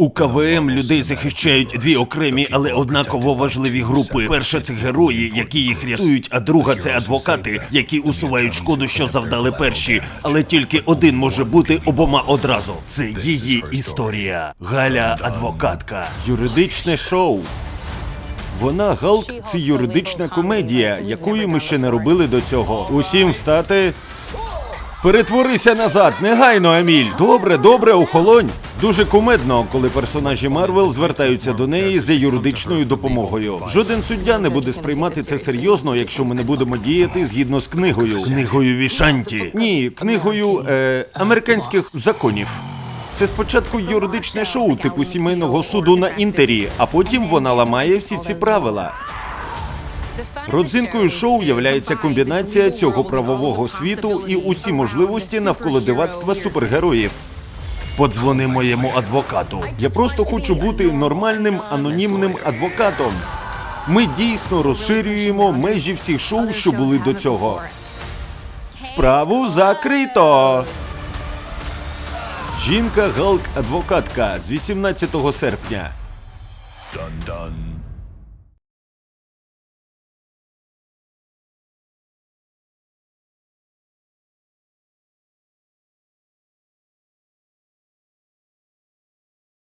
У КВМ людей захищають дві окремі, але однаково важливі групи. Перша це герої, які їх рятують, а друга це адвокати, які усувають шкоду, що завдали перші. Але тільки один може бути обома одразу. Це її історія. Галя адвокатка. Юридичне шоу. Вона Галк це юридична комедія, якої ми ще не робили до цього. Усім встати. Перетворися назад, негайно, Еміль. Добре, добре, охолонь. Дуже кумедно, коли персонажі Марвел звертаються до неї за юридичною допомогою. Жоден суддя не буде сприймати це серйозно, якщо ми не будемо діяти згідно з книгою. Книгою Вішанті. Ні, книгою е, американських законів. Це спочатку юридичне шоу типу сімейного суду на інтері, а потім вона ламає всі ці правила. Родзинкою шоу являється комбінація цього правового світу і усі можливості навколо дивацтва супергероїв. Подзвони моєму адвокату. Я просто хочу бути нормальним анонімним адвокатом. Ми дійсно розширюємо межі всіх шоу, що були до цього. Справу закрито. Жінка Галк адвокатка з 18 серпня. Дан-дан.